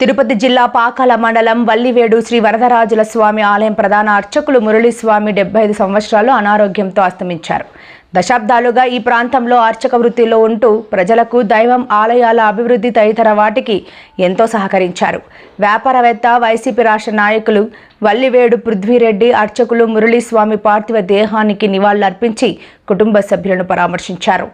తిరుపతి జిల్లా పాకాల మండలం వల్లివేడు శ్రీ వరదరాజుల స్వామి ఆలయం ప్రధాన అర్చకులు మురళీస్వామి డెబ్బై ఐదు సంవత్సరాలు అనారోగ్యంతో అస్తమించారు. దశాబ్దాలుగా ఈ ప్రాంతంలో అర్చక వృత్తిలో ఉంటూ ప్రజలకు దైవం ఆలయాల అభివృద్ధి తదితర వాటికి ఎంతో సహకరించారు. వ్యాపారవేత్త వైసీపీ రాష్ట్ర నాయకులు వల్లివేడు పృథ్వీరెడ్డి అర్చకులు మురళీస్వామి పార్థివ దేహానికి నివాళులర్పించి కుటుంబ సభ్యులను పరామర్శించారు.